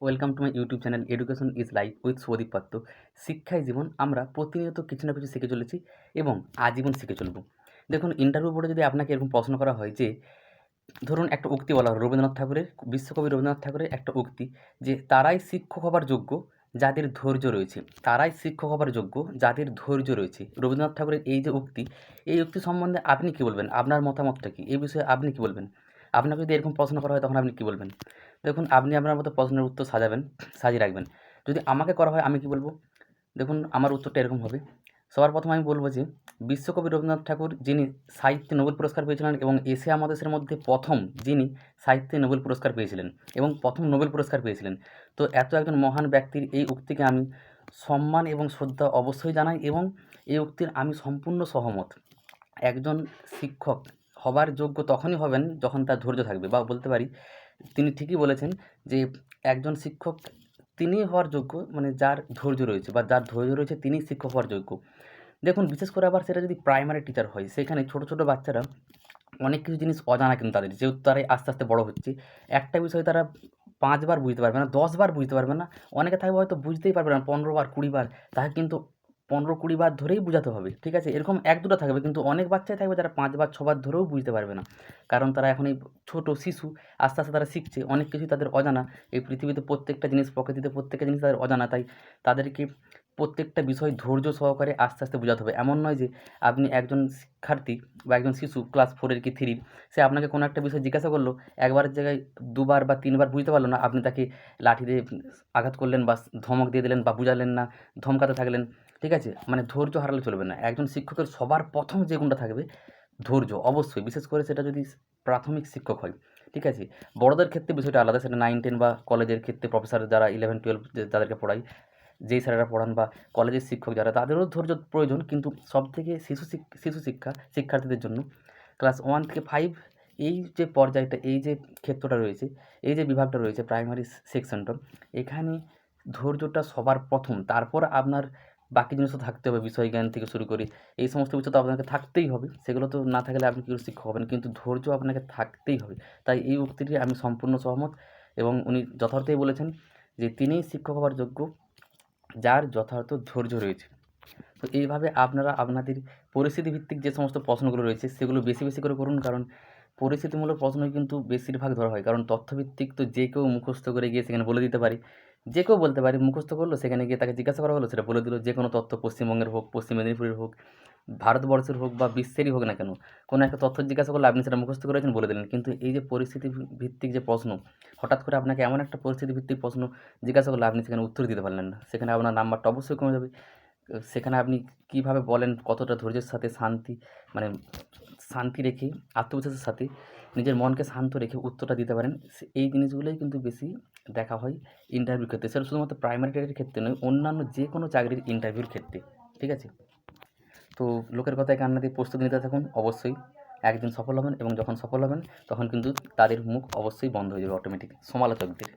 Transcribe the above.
Welcome to my YouTube channel education is life with Soudip Patra শিক্ষাই জীবন আমরা প্রতিনিয়ত কিছু না কিছু শিখে চলেছি এবং আজীবন শিখে চলব। দেখুন ইন্টারভিউ বোর্ডে যদি আপনাকে এরকম প্রশ্ন করা হয় যে, ধরুন একটা উক্তি বলা হলো, রবীন্দ্রনাথ ঠাকুরের, বিশ্বকবি রবীন্দ্রনাথ ঠাকুরের একটা উক্তি যে, তারাই শিক্ষক হবার যোগ্য, যাদের ধৈর্য রয়েছে। তারাই শিক্ষক হবার যোগ্য, যাদের ধৈর্য রয়েছে। রবীন্দ্রনাথ ঠাকুরের এই যে উক্তি, এই উক্তি সম্বন্ধে আপনি কী বলবেন? আপনার মতামতটা কী? এই বিষয়ে আপনি কী বলবেন? আপনাকে যদি এরকম প্রশ্ন করা হয়, তখন আপনি কী বলবেন? দেখুন, আপনি আপনার মতো প্রশ্নের উত্তর সাজাবেন, সাজিয়ে রাখবেন। যদি আমাকে করা হয়, আমি কী বলব? দেখুন, আমার উত্তরটা এরকম হবে। সবার প্রথমে আমি বলব যে, বিশ্বকবি রবীন্দ্রনাথ ঠাকুর, যিনি সাহিত্যে নোবেল পুরস্কার পেয়েছিলেন এবং এশিয়া মহাদেশের মধ্যে প্রথম যিনি সাহিত্যে নোবেল পুরস্কার পেয়েছিলেন এবং প্রথম নোবেল পুরস্কার পেয়েছিলেন। তো এত একজন মহান ব্যক্তির এই উক্তিকে আমি সম্মান এবং শ্রদ্ধা অবশ্যই জানাই এবং এই উক্তির আমি সম্পূর্ণ সহমত। একজন শিক্ষক হবার যোগ্য তখনই হবেন যখন তার ধৈর্য থাকবে বা বলতে পারি তিনি ঠিকই বলেছেন যে একজন শিক্ষক তিনিই হওয়ার যোগ্য মানে যার ধৈর্য রয়েছে বা যার ধৈর্য রয়েছে তিনিই শিক্ষক হওয়ার যোগ্য। দেখুন, বিশেষ করে আবার সেটা যদি প্রাইমারি টিচার হয়, সেখানে ছোটো ছোটো বাচ্চারা অনেক কিছু জিনিস অজানা কিন্তু তাদের, যেহেতু তারাই আস্তে আস্তে বড় হচ্ছে। একটা বিষয় তারা পাঁচবার বুঝতে পারবে না, দশবার বুঝতে পারবে না। অনেকে থাকবে হয়তো বুঝতেই পারবে না, পনেরো বার, কুড়ি বার, তাকে কিন্তু পনেরো কুড়ি বার ধরেই বোঝাতে হবে, ঠিক আছে? এরকম এক দুটো থাকবে, কিন্তু অনেক বাচ্চাই থাকবে যারা পাঁচবার ছবার ধরেও বুঝতে পারবে না। কারণ তারা এখন এই ছোটো শিশু, আস্তে আস্তে তারা শিখছে, অনেক কিছুই তাদের অজানা। এই পৃথিবীতে প্রত্যেকটা জিনিস, প্রকৃতিতে প্রত্যেকটা জিনিস তাদের অজানা, তাই তাদেরকে প্রত্যেকটা বিষয় ধৈর্য সহকারে আস্তে আস্তে বোঝাতে হবে। এমন নয় যে আপনি একজন শিক্ষার্থী বা একজন শিশু, ক্লাস ফোরের কি থ্রির, সে আপনাকে কোনো একটা বিষয় জিজ্ঞাসা করল, একবারের জায়গায় দুবার বা তিনবার বুঝতে পারল না, আপনি তাকে লাঠি দিয়ে আঘাত করলেন বা ধমক দিয়ে দিলেন বা বুঝালেন না, ধমকাতে থাকলেন। ঠিক আছে? মানে ধৈর্য হারালে চলবে না। একজন শিক্ষকের সবার প্রথম যে গুণটা থাকবে, ধৈর্য, অবশ্যই। বিশেষ করে সেটা যদি প্রাথমিক শিক্ষক হয়, ঠিক আছে? বড়দের ক্ষেত্রে বিষয়টা আলাদা। সেটা নাইন টেন বা কলেজের ক্ষেত্রে প্রফেসর যারা ইলেভেন টুয়েলভ যাদেরকে পড়াই যেই স্যারেরা পড়ান বা কলেজের শিক্ষক যারা, তাদেরও ধৈর্য প্রয়োজন। কিন্তু সবথেকে শিশু শিশু শিক্ষা, শিক্ষার্থীদের জন্য ক্লাস ওয়ান থেকে ফাইভ এই যে পর্যায়টা, এই যে ক্ষেত্রটা রয়েছে, এই যে বিভাগটা রয়েছে প্রাইমারি সেকশনটা এখানে ধৈর্যটা সবার প্রথম। তারপর আপনার বাকি জিনিসও থাকতে হবে বিষয় জ্ঞান থেকে শুরু করে। এই সমস্ত কিছু তো আপনাকে থাকতেই হবে। সেগুলো তো না থাকলে আপনি কী শিক্ষক হবেন? কিন্তু ধৈর্য আপনাকে থাকতেই হবে। তাই এই উক্তিটি আমি সম্পূর্ণ সহমত এবং উনি যথার্থই বলেছেন যে, তিনিই শিক্ষক হওয়ার যোগ্য, যার যথার্থ ধৈর্য রয়েছে। তো এইভাবে আপনারা আপনাদের পরিস্থিতি ভিত্তিক যে সমস্ত প্রশ্নগুলো রয়েছে, সেগুলো বেশি বেশি করে করুন। কারণ পরিস্থিতিমূলক প্রশ্নই কিন্তু বেশিরভাগ ধরা হয়। কারণ তথ্যভিত্তিক তো যে কেউ মুখস্থ করে গিয়ে সেখানে বলে দিতে পারে। যে কেউ বলতে পারে, মুখস্থ করল, সেখানে গিয়ে তাকে জিজ্ঞাসা করা হলো, সেটা বলে দিল, যে কোনো তথ্য পশ্চিমবঙ্গের হোক, পশ্চিম মেদিনীপুরের হোক, ভারতবর্ষের হোক বা বিশ্বেরই হোক না কেন, কোনো একটা তথ্য জিজ্ঞাসা করলে, আপনি সেটা মুখস্থ করেছেন বলে দিলেন। কিন্তু এই যে পরিস্থিতি ভিত্তিক যে প্রশ্ন, হঠাৎ করে আপনাকে এমন একটা পরিস্থিতি ভিত্তিক প্রশ্ন জিজ্ঞাসা করলে, আপনি সেখানে উত্তর দিতে পারলেন না। সেখানে আপনার নাম্বারটা অবশ্যই কমে যাবে। সেখানে আপনি কীভাবে বলেন কতটা ধৈর্যের সাথে শান্তি মানে শান্তি রেখে, আত্মবিশ্বাসের সাথে নিজের মনকে শান্ত রেখে উত্তরটা দিতে পারেন এই জিনিসগুলোই কিন্তু বেশি দেখা হয় ইন্টারভিউর ক্ষেত্রে। সেটা শুধুমাত্র প্রাইমারি টেটের ক্ষেত্রে নয়, অন্যান্য যে কোনো চাকরির ইন্টারভিউর ক্ষেত্রে, ঠিক আছে? তো লোকের কথায় কান্না দিয়ে প্রস্তুতি নিতে থাকুন, অবশ্যই একদিন সফল হবেন এবং যখন সফল হবেন, তখন কিন্তু তাদের মুখ অবশ্যই বন্ধ হয়ে যাবে অটোমেটিক সমালোচকদের।